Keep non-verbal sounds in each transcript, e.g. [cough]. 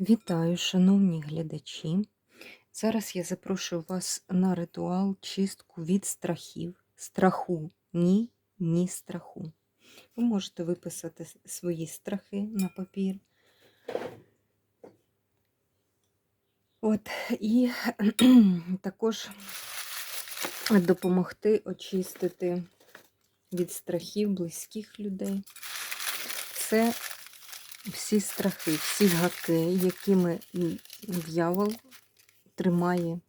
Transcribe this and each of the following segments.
Вітаю, шановні глядачі. Зараз я запрошую вас на ритуал чистку від страхів. Страху ні, ні страху. Ви можете виписати свої страхи на папір. От, і [clears throat] також допомогти очистити від страхів близьких людей. Це всі страхи, всі гаки, якими м, дьявол тримає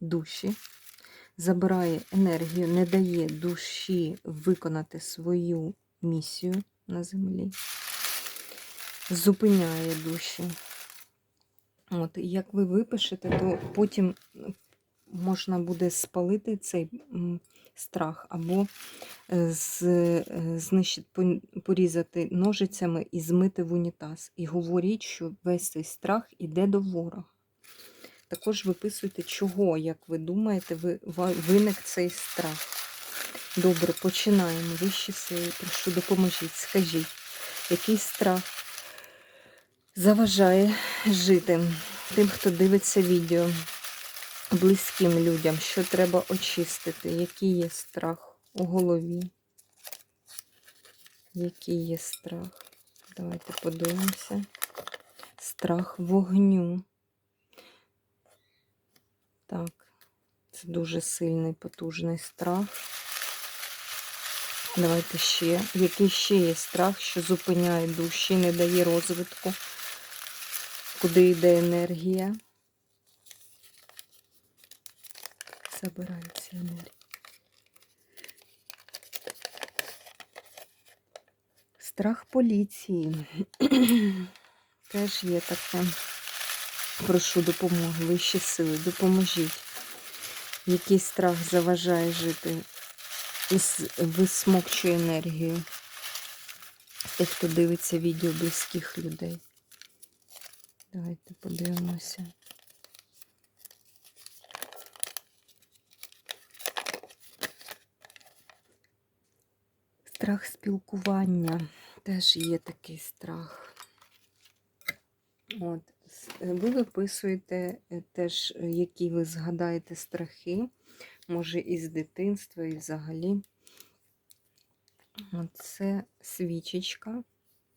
душі, забирає енергію, не дає душі виконати свою місію на землі, зупиняє душі. От, як ви випишете, то потім можна буде спалити цей страх або е, з, е, знищити, порізати ножицями і змити в унітаз. І говоріть, що весь цей страх іде до ворога. Також виписуйте, чого, як ви думаєте, ви, виник цей страх. Добре, починаємо. Вищі сили, прошу, допоможіть, скажіть, який страх заважає жити тим, хто дивиться відео, близьким людям, що треба очистити, який є страх у голові, який є страх. Давайте подивимося. Страх вогню. Так, це дуже сильний, потужний страх. Давайте ще. Який ще є страх, що зупиняє душі, не дає розвитку, куди йде енергія. Забираються енергії. Страх поліції. [clears throat] Теж є таке. Прошу допомоги, вищі сили, допоможіть. Який страх заважає жити висмокчує енергію тих, хто дивиться відео близьких людей. Давайте подивимося. Страх спілкування. Теж є такий страх. От. е, Ви виписуєте е, теж, е, які ви згадаєте страхи, може із дитинства, і взагалі. Це свічечка.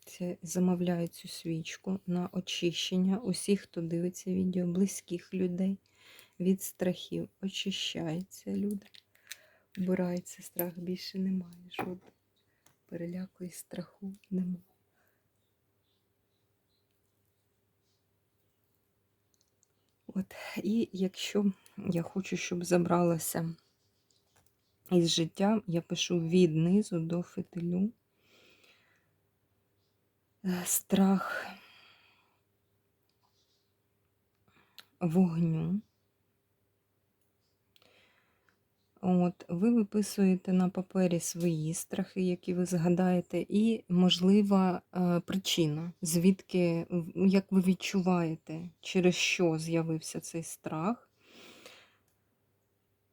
Це замовляю цю свічку на очищення усіх, хто дивиться відео, близьких людей від страхів. Очищаються люди. Убирається страх, більше немає. Жодного переляку і страху немає. От, і якщо я хочу, щоб забралося із життя, я пишу від низу до фитилю. Е, Страх вогню. От, ви виписуєте на папері свої страхи, які ви згадаєте, і можлива е, причина, звідки, як ви відчуваєте, через що з'явився цей страх.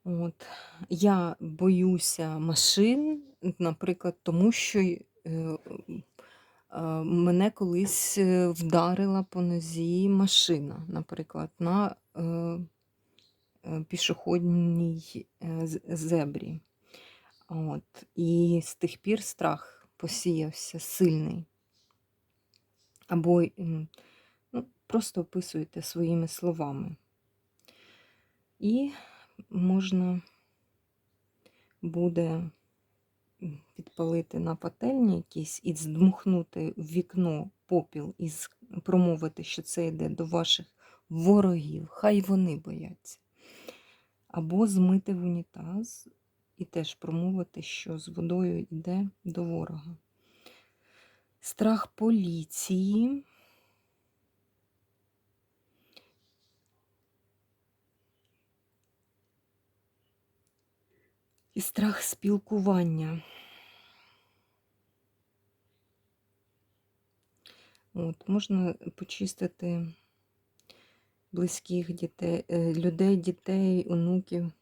От. Я боюся машин, наприклад, тому що е, е, мене колись вдарила по нозі машина, наприклад, на пішохідній е, зебрі. От. І з тих пір страх посіявся сильний. Або ну, просто описуєте своїми словами. І можна буде підпалити на пательні якісь і здмухнути в вікно попіл і промовити, що це йде до ваших ворогів, хай вони бояться. Або змити в унітаз і теж промовити, що з водою йде до ворога. Страх поліції. І страх спілкування. От, можна почистити близьких дітей, е, людей, дітей, онуків.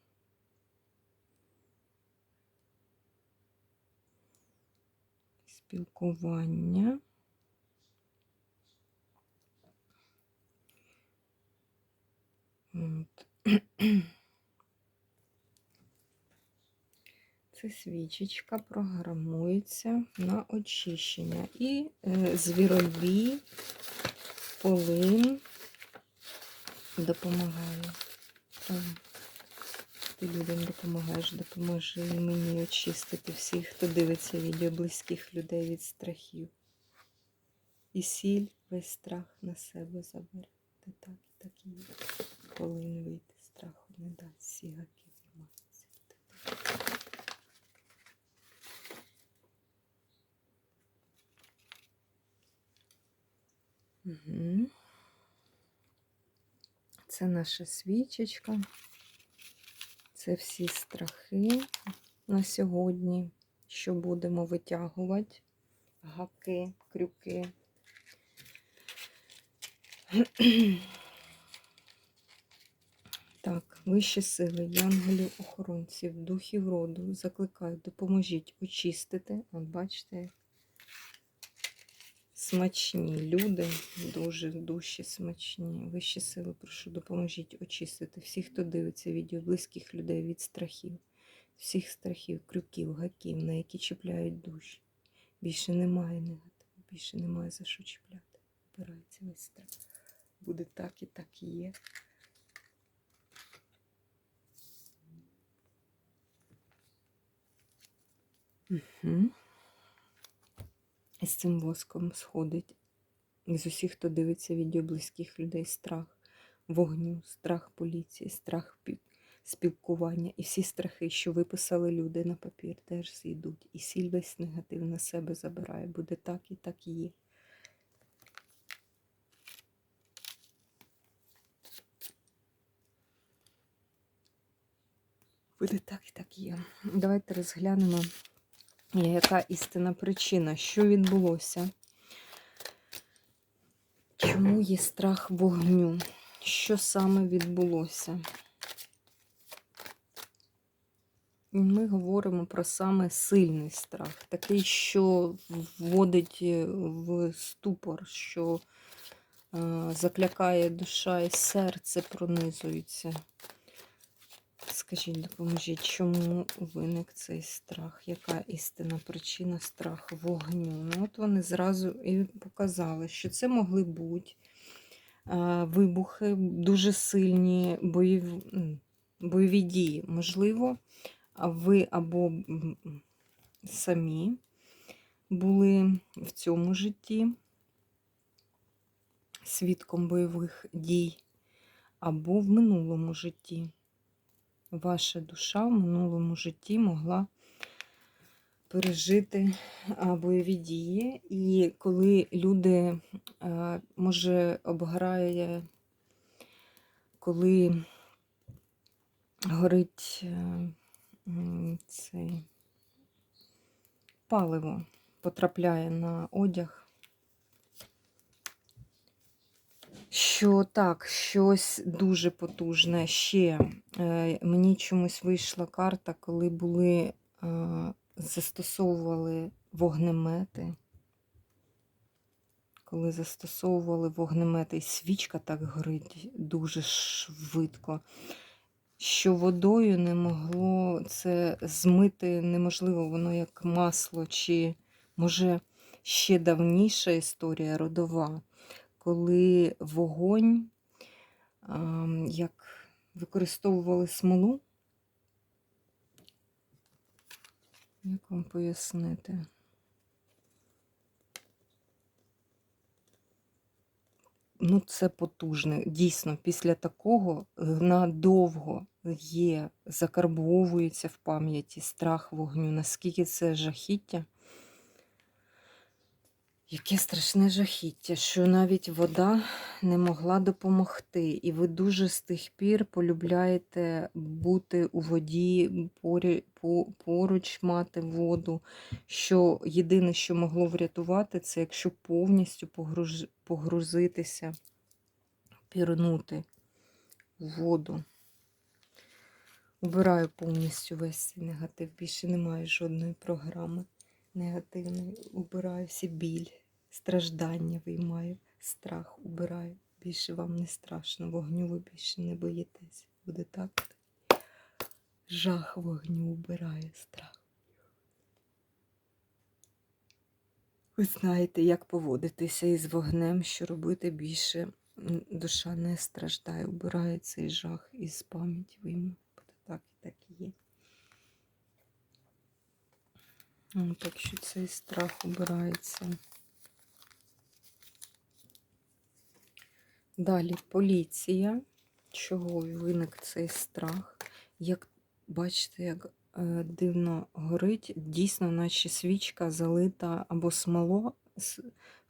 Спілкування. [clears throat] Це свічечка програмується на очищення. І е, звіробій, полин допомагає. Так. Ти людям допомагаєш, допоможи мені очистити всіх, хто дивиться відео близьких людей від страхів. І сіль весь страх на себе забере. Та так і так і. Полин вийти, страху не дасть, знімаються. Угу. Це наша свічечка. Це всі страхи на сьогодні, що будемо витягувати. Гаки, крюки. [clears throat] Так, вищі сили, янголів, охоронців, духів роду, закликаю, допоможіть очистити. От бачите, смачні люди, дуже душі смачні. Вищі сили, прошу, допоможіть очистити всіх, хто дивиться відео, близьких людей від страхів, всіх страхів, крюків, гаків, на які чіпляють душі. Більше немає негативу, більше немає за що чіпляти. Вбирається весь страх. Буде так і так і є. Угу. І з цим воском сходить з усіх, хто дивиться відео близьких людей, страх вогню, страх поліції, страх спілкування. І всі страхи, що виписали люди на папір, теж зійдуть. І сіль весь негатив на себе забирає. Буде так і так і є. Буде так і так є. Давайте розглянемо, яка істинна причина, що відбулося. Чому є страх вогню? Що саме відбулося? Ми говоримо про саме сильний страх, такий, що вводить е, в ступор, що е, заклякає душа і серце пронизується. Скажіть, допоможіть, чому виник цей страх? Яка істинна причина страху вогню? Ну, от вони зразу і показали, що це могли бути е, вибухи, дуже сильні бойові, бойові дії. Можливо, ви або самі були в цьому житті свідком бойових дій, або в минулому житті ваша душа в минулому житті могла пережити бойові дії. І коли люди, може, обграє, коли горить е, цей паливо, потрапляє на одяг. Що так, щось дуже потужне. Ще е, мені чомусь вийшла карта, коли були, е, застосовували вогнемети. Коли застосовували вогнемети, і свічка так горить дуже швидко, що водою не могло це змити неможливо, воно як масло, чи, може, ще давніша історія родова коли вогонь, як використовували смолу. Як вам пояснити? Ну, це потужне. Дійсно, після такого надовго є, закарбовується в пам'яті страх вогню, наскільки це жахіття. Яке страшне жахіття, що навіть вода не могла допомогти. І ви дуже з тих пір полюбляєте бути у воді, поруч мати воду. Що єдине, що могло врятувати, це якщо повністю погрузитися, пірнути в воду. Убираю повністю весь цей негатив. Більше немає жодної програми негативний, убираю всі біль, страждання виймаю, страх убираю. Більше вам не страшно, вогню ви більше не боїтесь. Буде так. Жах вогню убирає страх. Ви знаєте, як поводитися із вогнем, що робити більше душа не страждає, убирає цей жах із пам'яті. Ви йому буде так і так і є. М, Так що цей страх убирається. Далі поліція. Чого виник цей страх? Як бачите, як е, дивно горить, дійсно, наче свічка залита або смоло, в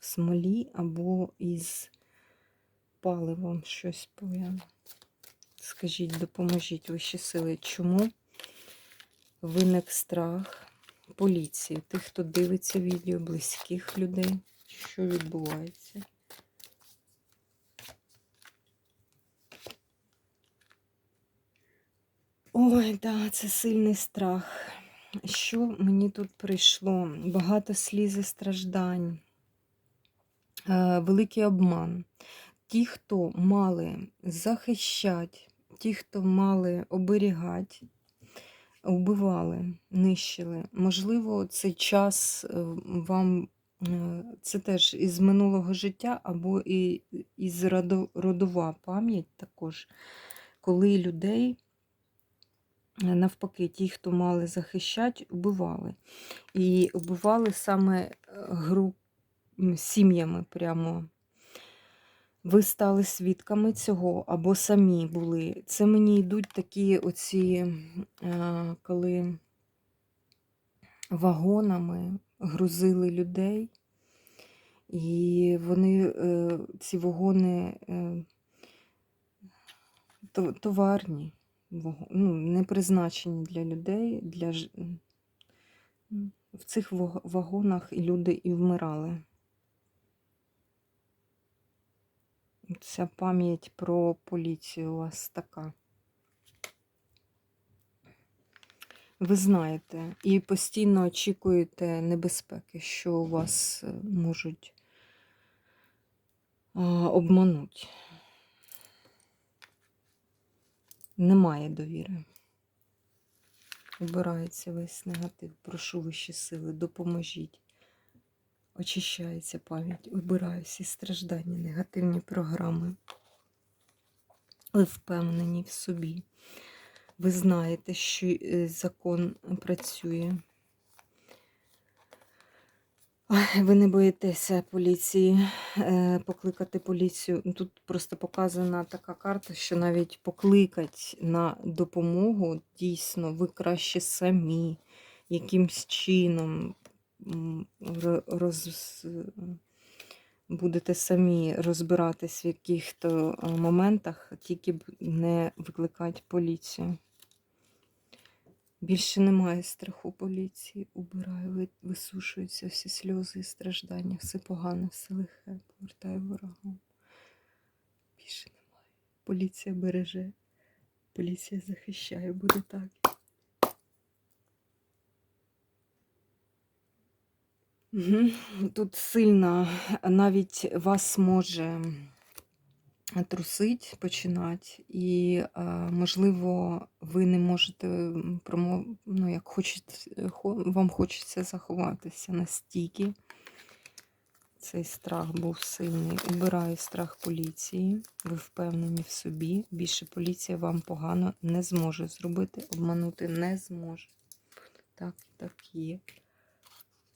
смолі, або із паливом щось пов'язане. Скажіть, допоможіть вищі сили, чому виник страх поліції, тих, хто дивиться відео, близьких людей, що відбувається? Ой, да, це сильний страх. Що мені тут прийшло? Багато сліз і страждань, е, великий обман. Ті, хто мали захищати, ті, хто мали оберігати, вбивали, нищили. Можливо, цей час е, вам е, це теж із минулого життя, або і із родова пам'ять також, коли людей. Е, Навпаки, ті, хто мали захищати, вбивали. І вбивали саме груп сім'ями прямо. Ви стали свідками цього, або самі були. Це мені йдуть такі оці, е, коли вагонами грузили людей, і вони, е, ці вагони е, товарні, ну, не призначені для людей. Для... ж- В цих вагонах люди і вмирали. Ця пам'ять про поліцію у вас така. Ви знаєте і постійно очікуєте небезпеки, що у вас е, можуть обманути. Немає довіри. Убирається весь негатив. Прошу вищі сили, допоможіть. Очищається пам'ять, вибираю всі страждання, негативні програми. Ви впевнені в собі. Ви знаєте, що е, закон працює. Ви не боїтеся поліції, е, покликати поліцію. Тут просто показана така карта, що навіть покликать на допомогу дійсно ви краще самі якимсь чином роз... будете самі розбиратись в яких-то е, моментах, тільки б не викликати поліцію. Більше немає страху поліції. Убираю, висушуються всі сльози і страждання, все погане, все лихе, повертаю ворогам. Більше немає. Поліція береже, поліція захищає, буде так. Тут сильно навіть вас може трусить починати, і, можливо, ви не можете м, промо... ну, як хочете, вам хочеться заховатися настільки. Цей страх був сильний. Убираю страх поліції. Ви впевнені в собі. Більше поліція вам погано не зможе зробити, обманути не зможе. Так, так є.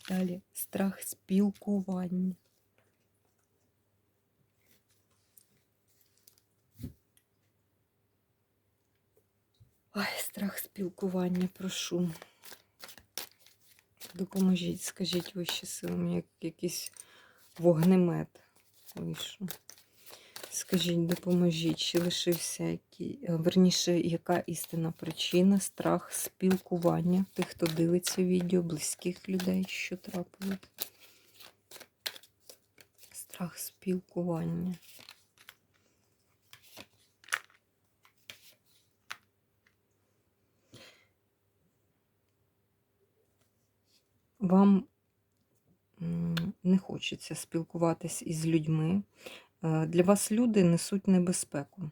Далі страх спілкування. Ой, страх спілкування, прошу. Допоможіть, скажіть вищі сили, як якийсь вогнемет вийшов. Скажіть, допоможіть, чи лишився який, е, верніше, яка істинна причина, страх спілкування тих, хто дивиться відео, близьких людей, що трапилось? Страх спілкування. Вам не хочеться спілкуватись із людьми. Е, для вас люди несуть небезпеку.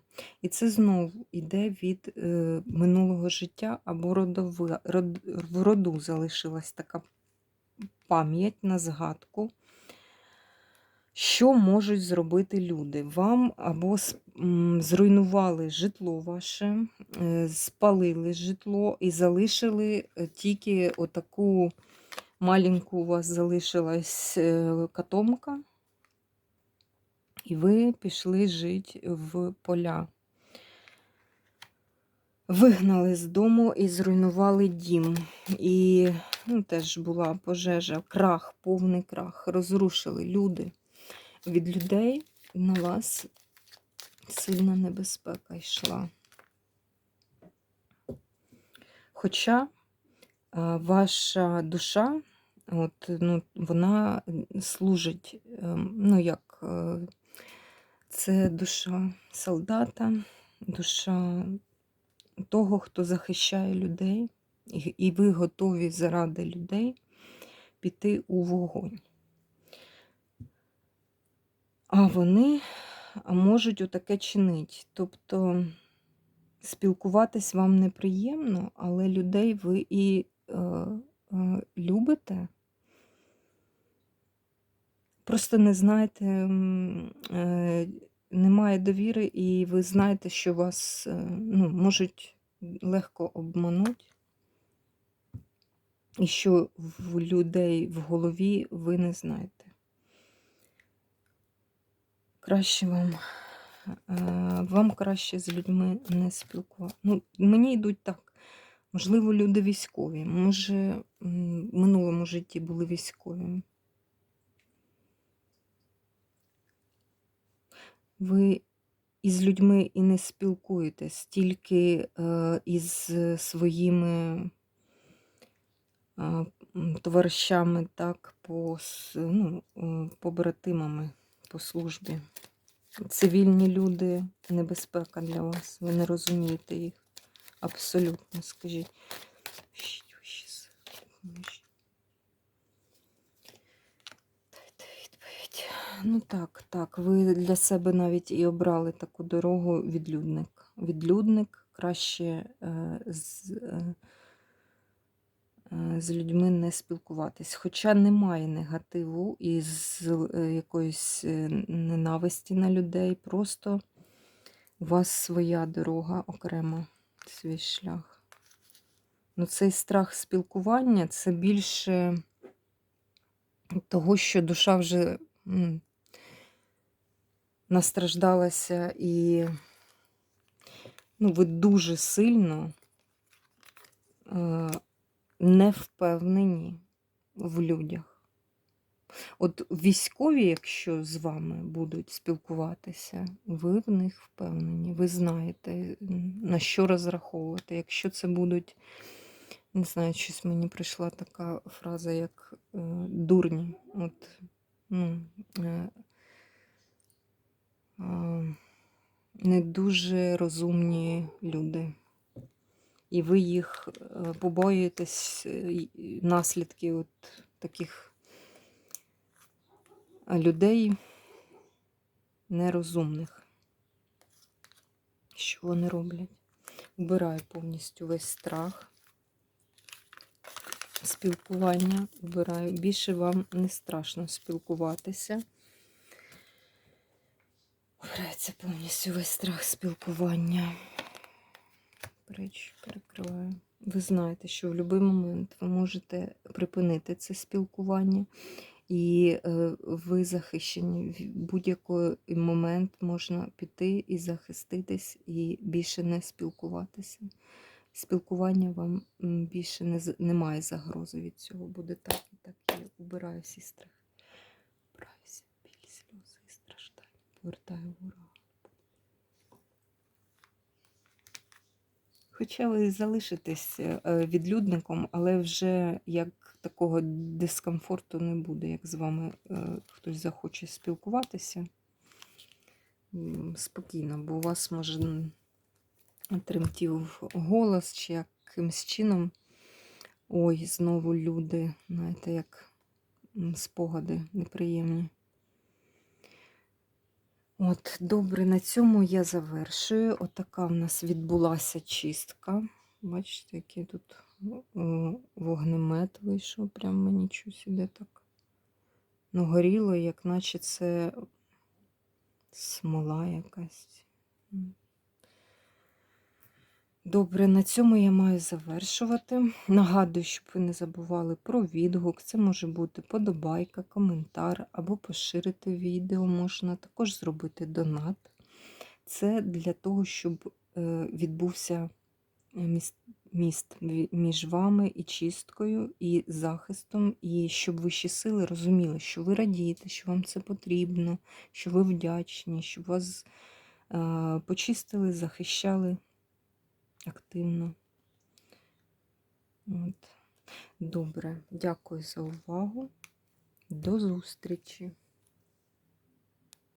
І це знову йде від е, минулого життя або в роду залишилась така пам'ять на згадку. Що можуть зробити люди? Вам або зруйнували житло ваше, е, спалили житло і залишили тільки отаку маленьку у вас залишилась котомка, і ви пішли жити в поля. Вигнали з дому і зруйнували дім. І ну, теж була пожежа, крах, повний крах. Розрушили люди. Від людей на вас сильна небезпека йшла. Хоча а, ваша душа, от, ну, вона служить, ем, ну як, е, це душа солдата, душа того, хто захищає людей, і, ви готові заради людей піти у вогонь. А вони можуть отаке чинити. Тобто спілкуватись вам неприємно, але людей ви і е, е, любите. Просто не знаєте, е, немає довіри, і ви знаєте, що вас е, ну, можуть легко обманути, і що в людей в голові ви не знаєте. Краще вам, е, вам краще з людьми не спілкуватися. Ну, мені йдуть так. Можливо, люди військові, може, в минулому житті були військові. Ви із людьми і не спілкуєтесь, тільки е, із своїми е, товаришами, так, по, ну, е, побратимами по службі. Цивільні люди небезпека для вас. Ви не розумієте їх. Абсолютно, скажіть. Ну так, так. Ви для себе навіть і обрали таку дорогу відлюдник. Відлюдник краще е, з, е, е, з людьми не спілкуватись. Хоча немає негативу і з якоїсь ненависті на людей. Просто у вас своя дорога окрема, свій шлях. Ну, цей страх спілкування це більше того, що душа вже настраждалася і ну, ви дуже сильно е, не впевнені в людях. От військові, якщо з вами будуть спілкуватися, ви в них впевнені, ви знаєте, на що розраховувати. Якщо це будуть, не знаю, щось мені прийшла така фраза, як е, дурні. От, ну, е, не дуже розумні люди. І ви їх е, побоюєтесь е, наслідків от таких е, людей нерозумних. Що вони роблять? Убираю повністю весь страх, спілкування убираю. Більше вам не страшно спілкуватися. Убирається повністю весь страх спілкування. Речі перекриваю. Ви знаєте, що в будь-який момент ви можете припинити це спілкування, і е, ви захищені. В будь-який момент можна піти і захиститись, і більше не спілкуватися. Спілкування вам більше не, немає загрози від цього. Буде так і так. Я убираю всі страхи. Убираюся біль, сльози і Повертаю ворога. Хоча ви залишитесь е, відлюдником, але вже як такого дискомфорту не буде, як з вами е, хтось захоче спілкуватися. Спокійно, бо у вас може тремтів голос чи якимсь чином. Ой, знову люди, знаєте, як спогади неприємні. От, добре, на цьому я завершую. Отака в нас відбулася чистка. Бачите, який тут вогнемет вийшов, прям мені щось іде так. Ну, горіло, як наче це смола якась. Добре, на цьому я маю завершувати. Нагадую, щоб ви не забували про відгук. Це може бути подобайка, коментар або поширити відео можна. Також зробити донат. Це для того, щоб е, відбувся е, міст, міст між вами і чисткою, і захистом, і щоб вищі сили розуміли, що ви радієте, що вам це потрібно, що ви вдячні, щоб вас е, почистили, захищали активно. От. Добре, дякую за увагу. До зустрічі!